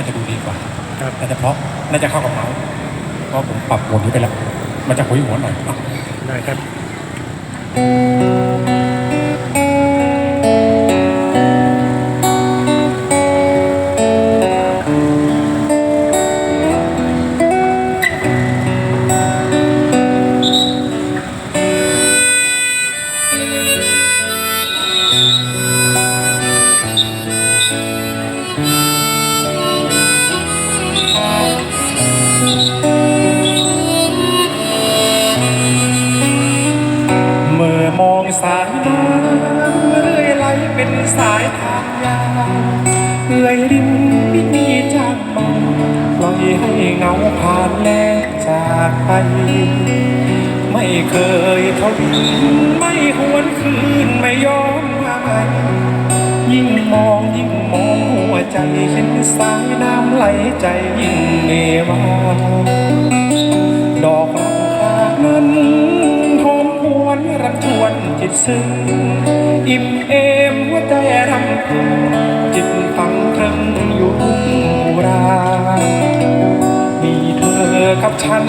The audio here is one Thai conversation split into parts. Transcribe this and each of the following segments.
าจะดูดีกว่าครับน่าจะเพราะน่าจะเข้ากับเมาส์เพราะผมปรับโหมดนี้ไปแล้ว มันจะหุยหัวหน่อยได้ครับ เรื่อยไหลเป็นสายทางยาวเอื่อยริมไม่มีจางเมาปล่อยให้เงาผ่านแลกจากไป ไม่เคยทวินไม่หวนคืนไม่ยอมหายยิ่งมองยิ่งมองหัวใจเห็นสายน้ำไหลใจยิ่งเมวาดอก ชวนจิตซึ้งอิ่มเอมหัวใจรำพึงจิตฟังตรึงอยู่ทุกรา มีเธอกับฉัน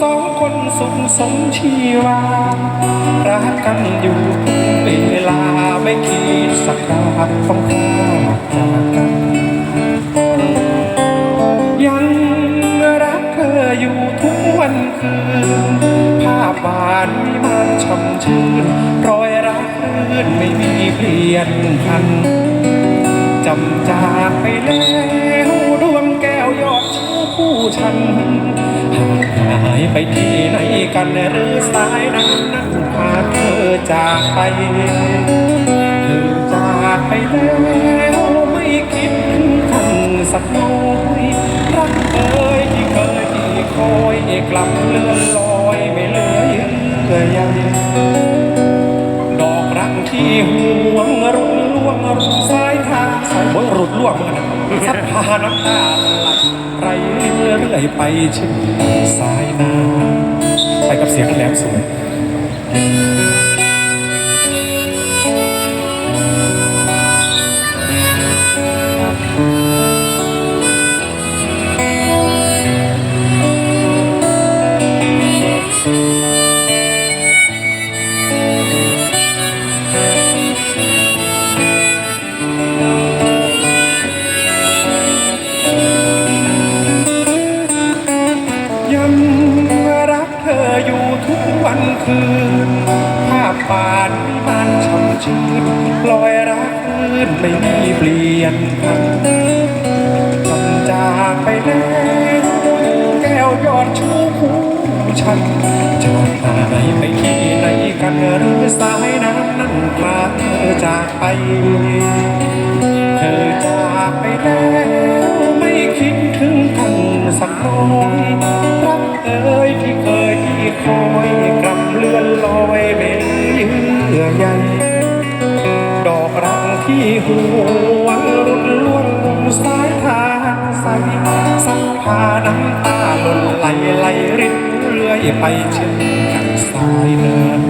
สองคนสุขสมชีวา รักกันอยู่ทุกเวลาไม่คิดสักดาต้องพลาดจากกันยังรักเธออยู่ทุกวันคืนภาพหวาน ชื่นรอยรักรื่นไม่มีเปลี่ยนพันจำจากไปแล้วดวงแก้วยอดชูคู่ฉันหางหายไปที่ไหนกันหรือสายน้ำนั้นพาเธอจากไปเธอจากไปแล้วไม่คิดถึงท่านสักน้อยรักเอ่ยที่เคยที่คอยกลับเลื่อนลอย ทางสายบนรุดล่วงเมือนกันนะสัดพาน้ำตาไหลเรื่อยไปชื่อสายน้ำไปกับเสียงแหลมสวย นคืนภาพปานวิมานช่ำชื่นลอยรักคืนไม่มีเปลี่ยนพันจำจากไปแล้วแก้วยอดชูคู่ฉันจะหายไปที่ไหนกันหรือสายน้ำนั้นพาเธอจากไป เธอจากไปแล้วไม่คิดถึงท่านสักน้อยรักเอ่ยที่เคย ห่วงรุดล่วงมุมสายทางใสสักพาน้ำตาหล่นไหลไหลรินเรื่อยไปเช่นกันสายเดิน